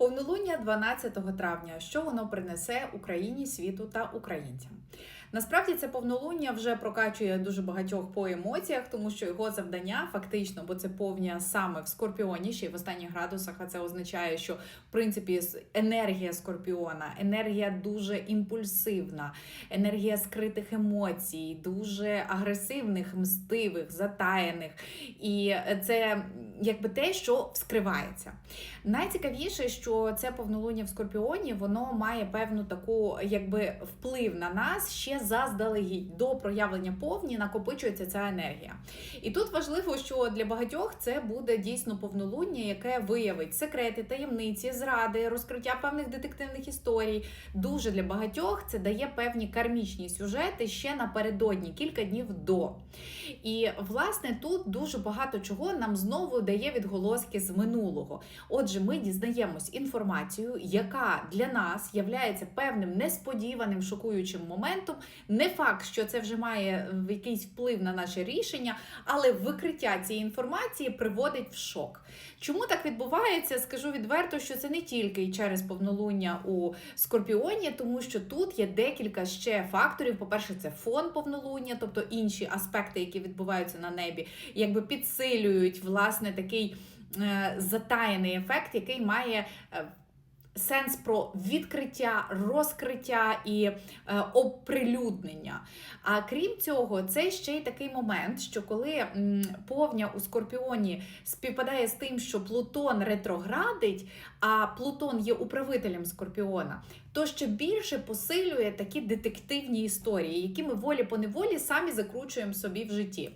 Повнолуння 12 травня. Що воно принесе Україні, світу та українцям? Насправді це повнолуння вже прокачує дуже багатьох по емоціях, тому що його завдання фактично, бо це повня саме в скорпіоні, ще й в останніх градусах. А це означає, що в принципі енергія скорпіона, енергія дуже імпульсивна, енергія скритих емоцій, дуже агресивних, мстивих, затаєних. І це якби те, що вскривається. Найцікавіше, що це повнолуння в Скорпіоні, воно має певну таку, якби вплив на нас ще заздалегідь. До проявлення повні накопичується ця енергія. І тут важливо, що для багатьох це буде дійсно повнолуння, яке виявить секрети, таємниці, зради, розкриття певних детективних історій. Дуже для багатьох це дає певні кармічні сюжети ще напередодні, кілька днів до. І власне тут дуже багато чого нам знову дає відголоски з минулого. Отже, ми дізнаємось інформацію, яка для нас являється певним несподіваним шокуючим моментом. Не факт, що це вже має е, якийсь вплив на наше рішення, але викриття цієї інформації приводить в шок. Чому так відбувається? Скажу відверто, що це не тільки через повнолуння у Скорпіоні, тому що тут є декілька ще факторів. По-перше, це фон повнолуння, тобто інші аспекти, які відбуваються на небі, якби підсилюють власне такий е, затаєний ефект, який має. Сенс про відкриття, розкриття і е, оприлюднення. А крім цього, це ще й такий момент, що коли повня у Скорпіоні співпадає з тим, що Плутон ретроградить, а Плутон є управителем Скорпіона, то ще більше посилює такі детективні історії, які ми волі по неволі самі закручуємо собі в житті.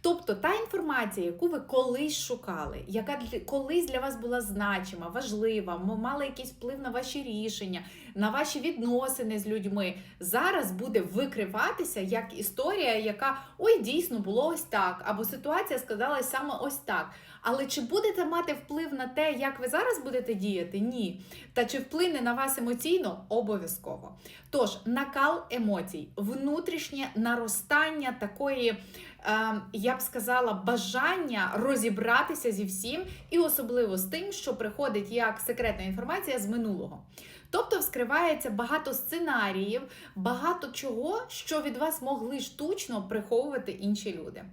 Тобто та інформація, яку ви колись шукали, яка колись для вас була значима, важлива, мала якийсь вплив на ваші рішення, на ваші відносини з людьми, зараз буде викриватися як історія, яка ой, дійсно було ось так, або ситуація сказалась саме ось так. Але чи будете мати вплив на те, як ви зараз будете діяти? Ні. Та чи вплине на вас емоційно? Обов'язково. Тож, накал емоцій, внутрішнє наростання такої, е, я б сказала, бажання розібратися зі всім, і особливо з тим, що приходить як секретна інформація з минулого. Тобто вскривається багато сценаріїв, багато чого, що від вас могли штучно приховувати інші люди.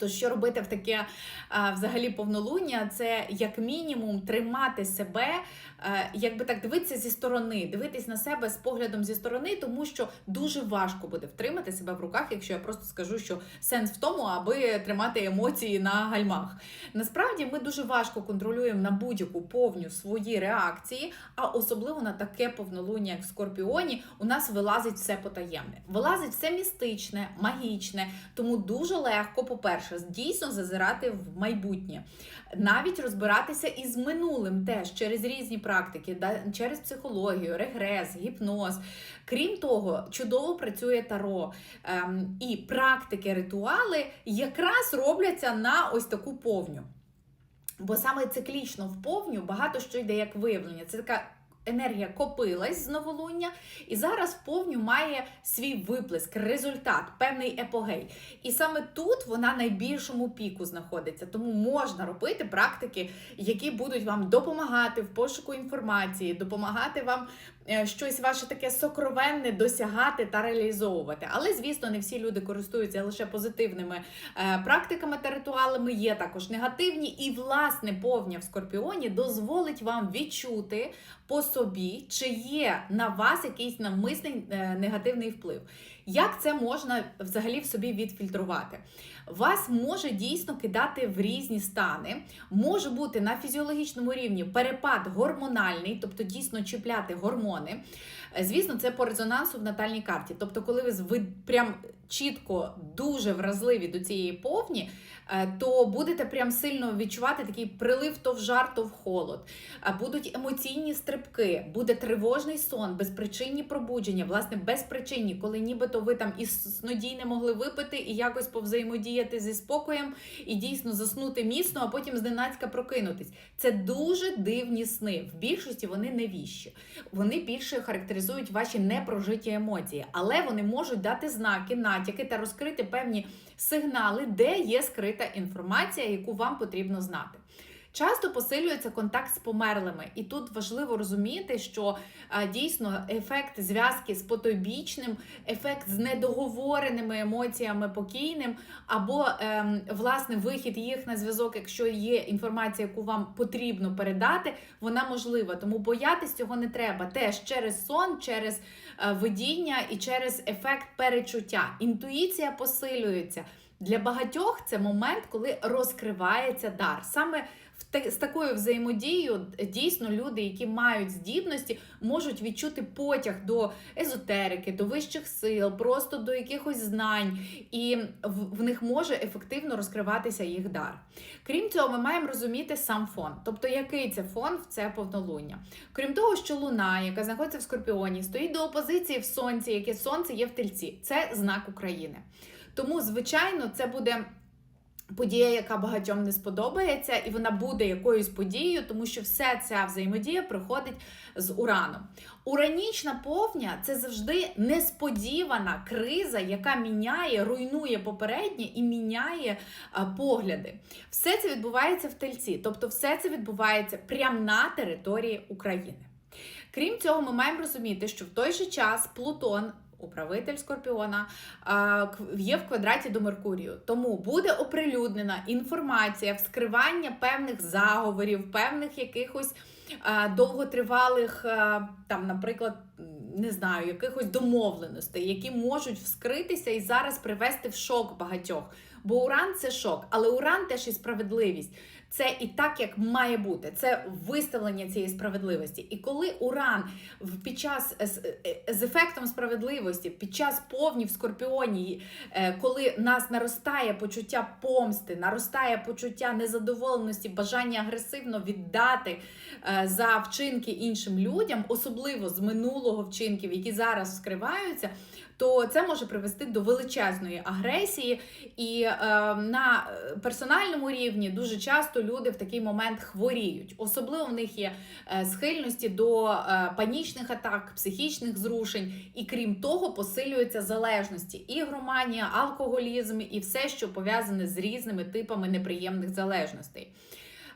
То що робити в таке взагалі повнолуння, це як мінімум тримати себе, е, якби так дивитися зі сторони, дивитись на себе з поглядом зі сторони, тому що дуже важко буде втримати себе в руках, якщо я просто скажу, що сенс в тому, аби тримати емоції на гальмах. Насправді ми дуже важко контролюємо на будь-яку повню свої реакції, а особливо на таке повнолуння, як в Скорпіоні, у нас вилазить все потаємне. Вилазить все містичне, магічне, тому дуже легко, по-перше, дійсно зазирати в майбутнє, навіть розбиратися із минулим теж через різні практики, через психологію, регрес, гіпноз. Крім того, чудово працює таро ем, і практики, ритуали якраз робляться на ось таку повню. Бо саме циклічно в повню багато що йде як виявлення. Це така енергія копилась з новолуння, і зараз повню має свій виплеск, результат, певний епогей. І саме тут вона найбільшому піку знаходиться. Тому можна робити практики, які будуть вам допомагати в пошуку інформації, допомагати вам щось ваше таке сокровенне досягати та реалізовувати. Але, звісно, не всі люди користуються лише позитивними е, практиками та ритуалами. Є також негативні, і власне повня в скорпіоні дозволить вам відчути по собі, чи є на вас якийсь навмисний е, негативний вплив. Як це можна взагалі в собі відфільтрувати? Вас може дійсно кидати в різні стани, може бути на фізіологічному рівні перепад гормональний, тобто дійсно чіпляти гормони. Е, Звісно, це по резонансу в натальній карті. Тобто, коли ви прям чітко дуже вразливі до цієї повні, е, то будете прям сильно відчувати такий прилив то в жар, то в холод. Е, Будуть емоційні стрибки, буде тривожний сон, безпричинні пробудження, власне, безпричинні, коли нібито ви там і снодій не могли випити і якось повзаємодіяти зі спокоєм і дійсно заснути міцно, а потім зненацька прокинутись. Це дуже дивні сни. В більшості вони не віщі. Вони більше характеризують ваші непрожиті емоції, але вони можуть дати знаки, натяки та розкрити певні сигнали, де є скрита інформація, яку вам потрібно знати. Часто посилюється контакт з померлими, і тут важливо розуміти, що дійсно ефект зв'язки з потойбічним, ефект з недоговореними емоціями покійним, або ем, власне вихід їх на зв'язок, якщо є інформація, яку вам потрібно передати, вона можлива. Тому боятись цього не треба. Теж через сон, через е, видіння і через ефект перечуття. Інтуїція посилюється. Для багатьох це момент, коли розкривається дар. Саме з такою взаємодією е, дійсно люди, які мають здібності, можуть відчути потяг до езотерики, до вищих сил, просто до якихось знань, і в, в них може ефективно розкриватися їх дар. Крім цього, ми маємо розуміти сам фон, тобто який це фон в це повнолуння. Крім того, що луна, яка знаходиться в Скорпіоні, стоїть до опозиції в сонці, яке сонце є в тельці. Це знак України. Тому, звичайно, це буде. Подія, яка багатьом не сподобається, і вона буде якоюсь подією, тому що вся ця взаємодія приходить з ураном. Уранічна повня це завжди несподівана криза, яка міняє, руйнує попереднє і міняє а, погляди. Все це відбувається в тельці, тобто все це відбувається прямо на території України. Крім цього, ми маємо розуміти, що в той же час Плутон. Управитель Скорпіона є в квадраті до Меркурію. Тому буде оприлюднена інформація, вскривання певних заговорів, певних якихось довготривалих, там, наприклад, не знаю, якихось домовленостей, які можуть вскритися і зараз привести в шок багатьох. Бо уран це шок, але уран теж і справедливість. Це і так, як має бути. Це виставлення цієї справедливості. І коли уран під час з, е, ефектом справедливості, під час повні в скорпіоні, е, коли нас наростає почуття помсти, наростає почуття незадоволеності, бажання агресивно віддати е, за вчинки іншим людям, особливо з минулого вчинків, які зараз скриваються. То це може привести до величезної агресії, і е, на персональному рівні дуже часто люди в такий момент хворіють. Особливо в них є е, схильності до е, панічних атак, психічних зрушень, і крім того, посилюються залежності, ігроманія, алкоголізм і все, що пов'язане з різними типами неприємних залежностей.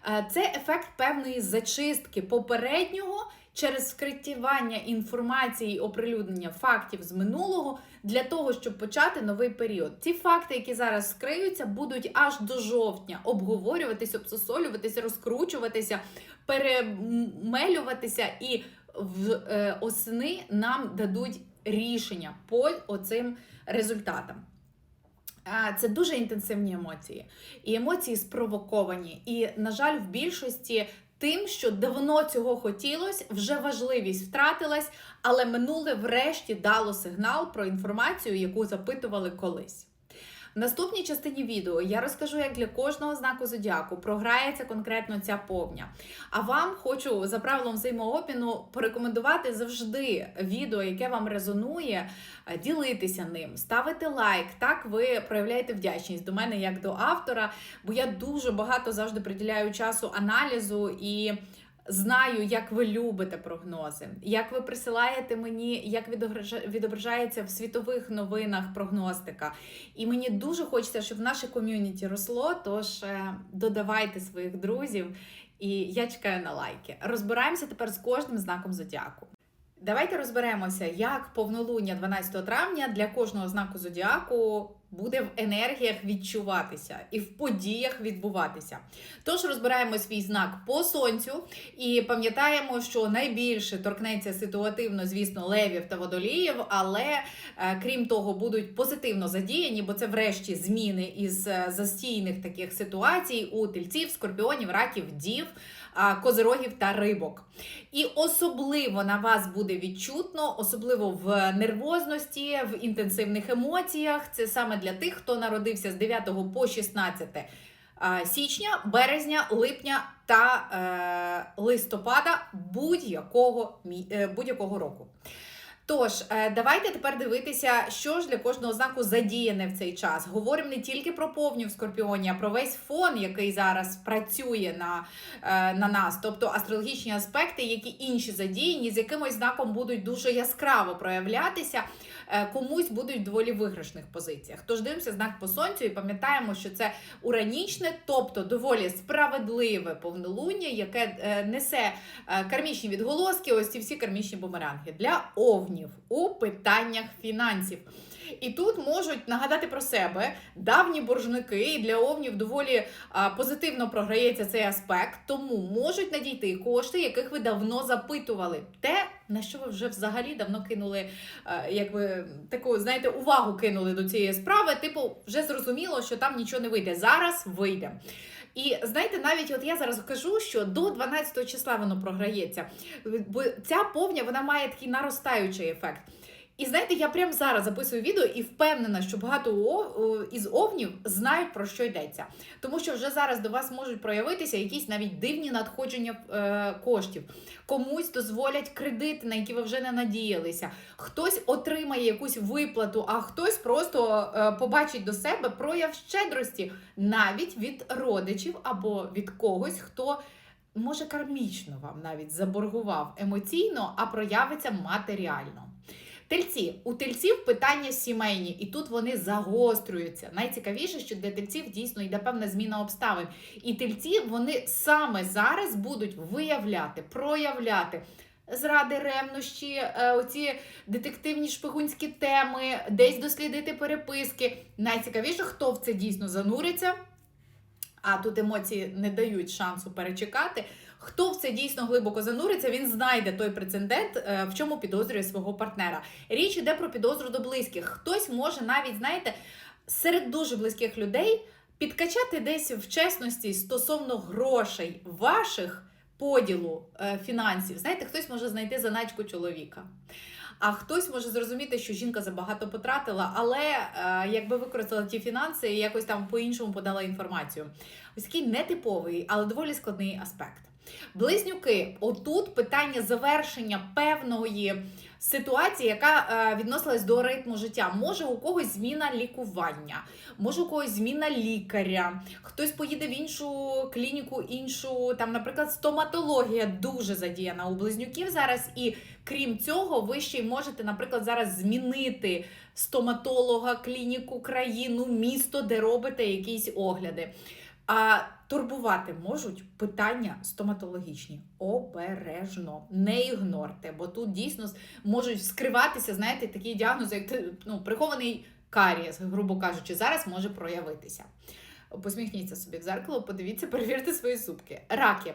Е, Це ефект певної зачистки попереднього через вкриттювання інформації і оприлюднення фактів з минулого для того, щоб почати новий період. Ці факти, які зараз скриються, будуть аж до жовтня обговорюватися, обсосолюватися, розкручуватися, перемелюватися, і в е, осени нам дадуть рішення по оцим результатам. Це дуже інтенсивні емоції, і емоції спровоковані. І, на жаль, в більшості тим, що давно цього хотілося, вже важливість втратилась, але минуле врешті дало сигнал про інформацію, яку запитували колись. Наступній частині відео я розкажу, як для кожного знаку зодіаку програється конкретно ця повня. А вам хочу за правилом взаємообміну порекомендувати завжди відео, яке вам резонує, е, ділитися ним, ставити лайк. Так ви проявляєте вдячність до мене як до автора, бо я дуже багато завжди приділяю часу аналізу і. Знаю, як ви любите прогнози, як ви присилаєте мені, як відобража- відображається в світових новинах прогностика. І мені дуже хочеться, щоб наше ком'юніті росло. Тож е, додавайте своїх друзів, і я чекаю на лайки. Розбираємося тепер з кожним знаком зодіаку. Давайте розберемося, як повнолуння 12 травня для кожного знаку зодіаку буде в енергіях відчуватися і в подіях відбуватися. Тож розбираємо свій знак по сонцю і пам'ятаємо, що найбільше торкнеться ситуативно, звісно, левів та водоліїв, але е, крім того, будуть позитивно задіяні, бо це врешті зміни із е, застійних таких ситуацій у тельців, скорпіонів, раків, дів, козирогів та рибок. І особливо на вас буде відчутно, особливо в нервозності, в інтенсивних емоціях. Це саме для тих, хто народився з 9 по 16 січня, березня, липня та е, листопада будь-якого, е, будь-якого року. Тож, е, давайте тепер дивитися, що ж для кожного знаку задіяне в цей час. Говоримо не тільки про повню в скорпіоні, а про весь фон, який зараз працює на, е, на нас, тобто астрологічні аспекти, які інші задіяні, з якимось знаком будуть дуже яскраво проявлятися, комусь будуть доволі виграшних позиціях. Тож дивимося знак по сонцю і пам'ятаємо, що це уранічне, тобто доволі справедливе повнолуння, яке е, несе е, кармічні відголоски, ось ці всі кармічні бумеранги для овнів у питаннях фінансів. І тут можуть нагадати про себе давні боржники, і для овнів доволі позитивно програється цей аспект, тому можуть надійти кошти, яких ви давно запитували. Те, на що ви вже взагалі давно кинули, якби таку, знаєте, увагу кинули до цієї справи. Типу, вже зрозуміло, що там нічого не вийде. Зараз вийде. І знаєте, навіть от я зараз кажу, що до 12 числа воно програється, бо ця повня вона має такий наростаючий ефект. І знаєте, я прямо зараз записую відео і впевнена, що багато із овнів знають про що йдеться. Тому що вже зараз до вас можуть проявитися якісь навіть дивні надходження е, коштів. Комусь дозволять кредити, на які ви вже не надіялися. Хтось отримає якусь виплату, а хтось просто е, побачить до себе прояв щедрості навіть від родичів або від когось, хто. Може, кармічно вам навіть заборгував емоційно, а проявиться матеріально. Тельці у тельців питання сімейні, і тут вони загострюються. Найцікавіше, що для тельців дійсно йде певна зміна обставин. І тельці вони саме зараз будуть виявляти, проявляти. Зради, ревнощі, е, оці детективні шпигунські теми, десь дослідити переписки. Найцікавіше, хто в це дійсно зануриться, а тут емоції не дають шансу перечекати. Хто в це дійсно глибоко зануриться, він знайде той прецедент, е, в чому підозрює свого партнера. Річ іде про підозру до близьких. Хтось може навіть, знаєте, серед дуже близьких людей підкачати десь в чесності стосовно грошей ваших поділу е, фінансів. Знаєте, хтось може знайти заначку чоловіка. А хтось може зрозуміти, що жінка забагато потратила, але е, якби використала ті фінанси і якось там по-іншому подала інформацію. Ось такий нетиповий, але доволі складний аспект. Близнюки, отут питання завершення певної ситуації, яка е, відносилась до ритму життя. Може у когось зміна лікування, може у когось зміна лікаря, хтось поїде в іншу клініку, іншу там, наприклад, стоматологія дуже задіяна у близнюків зараз. І крім цього, ви ще й можете, наприклад, зараз змінити стоматолога, клініку, країну, місто, де робите якісь огляди. А турбувати можуть питання стоматологічні. Обережно, не ігнорте, бо тут дійсно можуть скриватися, знаєте, такі діагнози, як ну, прихований карієс, грубо кажучи, зараз може проявитися. Посміхніться собі в зеркало, подивіться, перевірте свої зубки. Раки.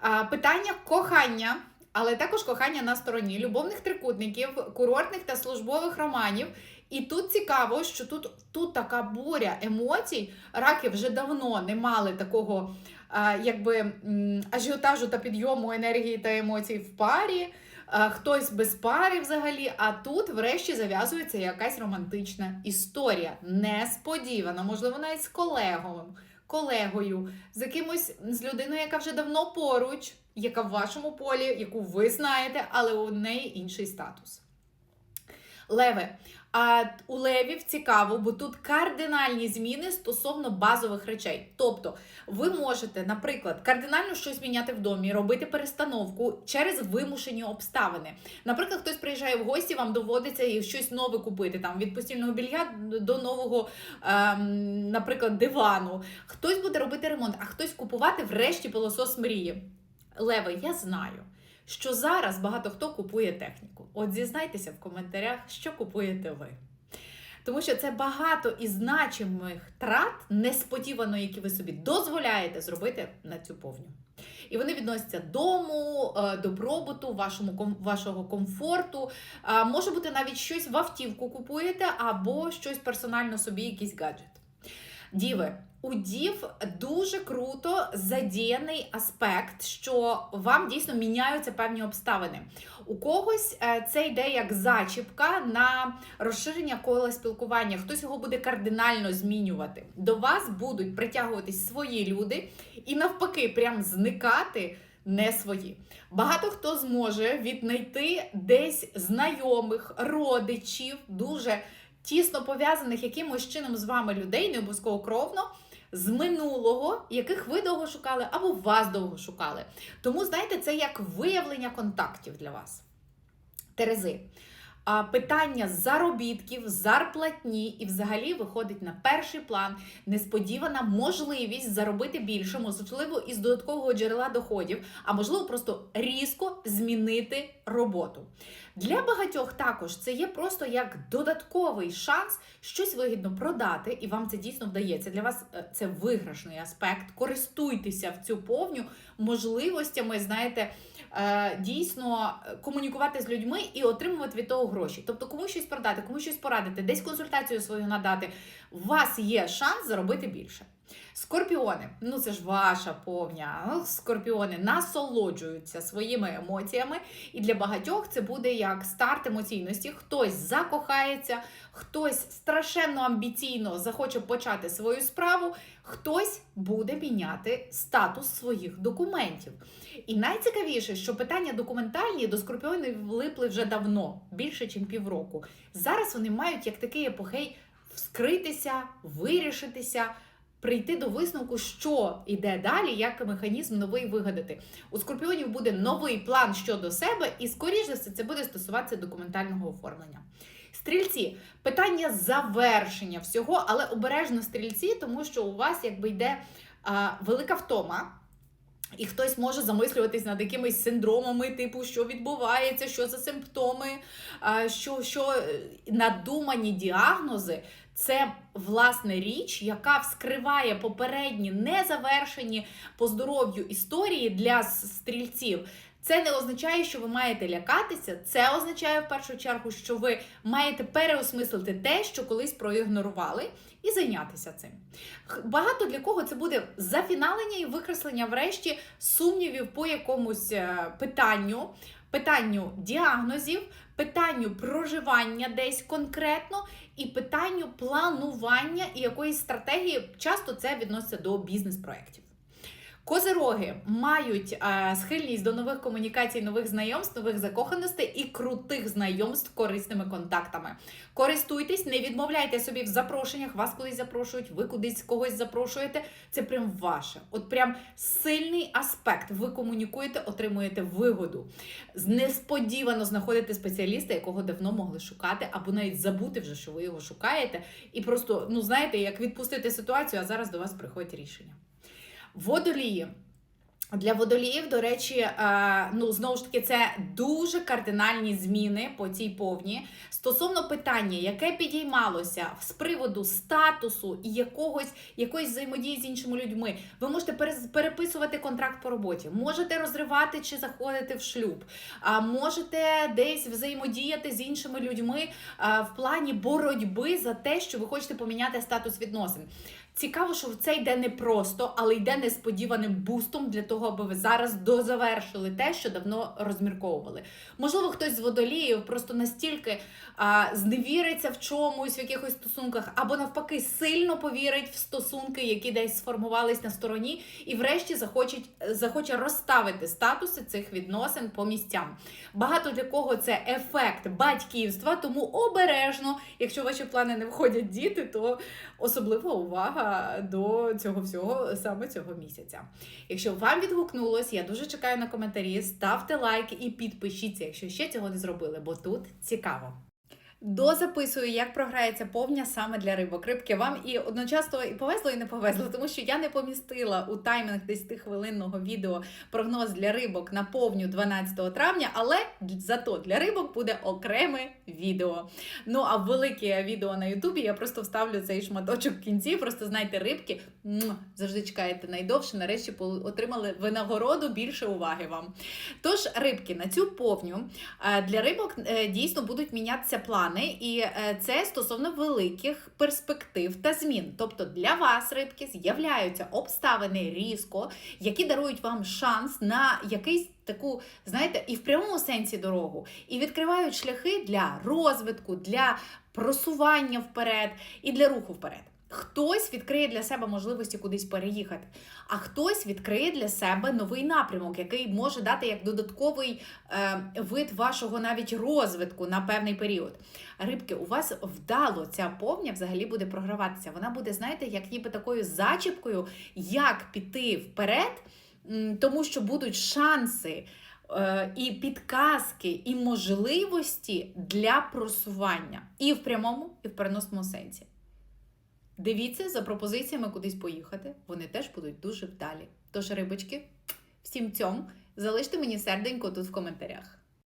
А, питання кохання. Але також кохання на стороні любовних трикутників, курортних та службових романів. І тут цікаво, що тут, тут така буря емоцій. Раки вже давно не мали такого якби ажіотажу та підйому енергії та емоцій в парі. Хтось без пари взагалі. А тут, врешті, зав'язується якась романтична історія. Несподівано, можливо, навіть з колегою, колегою, з якимось з людиною, яка вже давно поруч, яка в вашому полі, яку ви знаєте, але у неї інший статус. Леви. А у левів цікаво, бо тут кардинальні зміни стосовно базових речей. Тобто, ви можете, наприклад, кардинально щось міняти в домі, робити перестановку через вимушені обставини. Наприклад, хтось приїжджає в гості, вам доводиться і щось нове купити, там від постільного білья до нового, ем, наприклад, дивану. Хтось буде робити ремонт, а хтось купувати врешті пилосос мрії. Леви, я знаю що зараз багато хто купує техніку. От зізнайтеся в коментарях, що купуєте ви. Тому що це багато і значимих трат, несподівано, які ви собі дозволяєте зробити на цю повню. І вони відносяться дому, е, добробуту, вашому вашого комфорту. Може бути навіть щось в автівку купуєте, або щось персонально собі, якийсь гаджет. Діви, у дів дуже круто задіяний аспект, що вам дійсно міняються певні обставини. У когось е, це йде як зачіпка на розширення кола спілкування. Хтось його буде кардинально змінювати. До вас будуть притягуватись свої люди і навпаки, прям зникати не свої. Багато хто зможе віднайти десь знайомих, родичів, дуже тісно пов'язаних якимось чином з вами людей, не обов'язково кровно. З минулого, яких ви довго шукали, або вас довго шукали. Тому, знаєте, це як виявлення контактів для вас. Терези. Питання заробітків, зарплатні і взагалі виходить на перший план несподівана можливість заробити більше, можливо, із додаткового джерела доходів, а можливо, просто різко змінити роботу. Для багатьох також це є просто як додатковий шанс щось вигідно продати, і вам це дійсно вдається. Для вас е, це виграшний аспект. Користуйтеся в цю повню можливостями, знаєте, е, дійсно е, комунікувати з людьми і отримувати від того гроші. Тобто, комусь щось продати, комусь щось порадити, десь консультацію свою надати. У вас є шанс заробити більше. Скорпіони, ну це ж ваша повня. Ну, Скорпіони насолоджуються своїми емоціями, і для багатьох це буде як старт емоційності. Хтось закохається, хтось страшенно амбіційно захоче почати свою справу, хтось буде міняти статус своїх документів. І найцікавіше, що питання документальні до скорпіонів влипли вже давно, більше, ніж півроку. Зараз вони мають як такий епохей вскритися, вирішитися прийти до висновку, що йде далі, як механізм новий вигадати. У скорпіонів буде новий план щодо себе, і, скоріш за все, це буде стосуватися документального оформлення. Стрільці, питання завершення всього, але обережно стрільці, тому що у вас якби йде а, велика втома. І хтось може замислюватись над якимись синдромами, типу, що відбувається, що за симптоми, що, що е, надумані діагнози. Це власне річ, яка вскриває попередні незавершені по здоров'ю історії для стрільців. Це не означає, що ви маєте лякатися. Це означає в першу чергу, що ви маєте переосмислити те, що колись проігнорували, і зайнятися цим. Багато для кого це буде зафіналення і викреслення, врешті, сумнівів по якомусь е, питанню, питанню діагнозів, питанню проживання десь конкретно, і питанню планування і якоїсь стратегії. Часто це відноситься до бізнес-проєктів. Козироги мають е, схильність до нових комунікацій, нових знайомств, нових закоханостей і крутих знайомств корисними контактами. Користуйтесь, не відмовляйте собі в запрошеннях, вас кудись запрошують, ви кудись когось запрошуєте. Це прям ваше. От прям сильний аспект. Ви комунікуєте, отримуєте вигоду. Несподівано знаходите спеціаліста, якого давно могли шукати, або навіть забути вже, що ви його шукаєте. І просто, ну знаєте, як відпустити ситуацію, а зараз до вас приходять рішення. Водолії. Для водоліїв, до речі, е, ну знову ж таки, це дуже кардинальні зміни по цій повні стосовно питання, яке підіймалося з приводу статусу і якогось якоїсь взаємодії з іншими людьми. Ви можете переписувати контракт по роботі, можете розривати чи заходити в шлюб, а можете десь взаємодіяти з іншими людьми в плані боротьби за те, що ви хочете поміняти статус відносин. Цікаво, що це йде не просто, але йде несподіваним бустом для того, аби ви зараз дозавершили те, що давно розмірковували. Можливо, хтось з водоліїв просто настільки а, зневіриться в чомусь, в якихось стосунках, або навпаки, сильно повірить в стосунки, які десь сформувались на стороні, і врешті захоче, захоче розставити статуси цих відносин по місцям. Багато для кого це ефект батьківства, тому обережно, якщо ваші плани не входять діти, то особлива увага до цього всього саме цього місяця. Якщо вам відгукнулось, я дуже чекаю на коментарі. Ставте лайк і підпишіться, якщо ще цього не зробили, бо тут цікаво. Дозаписую, як програється повня саме для рибок. Рибки вам і одночасно і повезло, і не повезло, тому що я не помістила у таймінг 10-хвилинного відео прогноз для рибок на повню 12 травня, але зато для рибок буде окреме відео. Ну а велике відео на Ютубі я просто вставлю цей шматочок в кінці. Просто знайте, рибки завжди чекаєте найдовше. Нарешті отримали винагороду більше уваги вам. Тож, рибки на цю повню е, для рибок е, дійсно будуть мінятися плани плани, і е, це стосовно великих перспектив та змін. Тобто для вас, рибки, з'являються обставини різко, які дарують вам шанс на якийсь таку, знаєте, і в прямому сенсі дорогу, і відкривають шляхи для розвитку, для просування вперед і для руху вперед. Хтось відкриє для себе можливості кудись переїхати, а хтось відкриє для себе новий напрямок, який може дати як додатковий е, вид вашого навіть розвитку на певний період. Рибки, у вас вдало ця повня взагалі буде програватися. Вона буде, знаєте, як ніби такою зачіпкою, як піти вперед, тому що будуть шанси. е, І підказки, і можливості для просування і в прямому, і в переносному сенсі. Дивіться за пропозиціями кудись поїхати. Вони теж будуть дуже вдалі. Тож, рибочки, всім цьому залиште мені серденько тут в коментарях.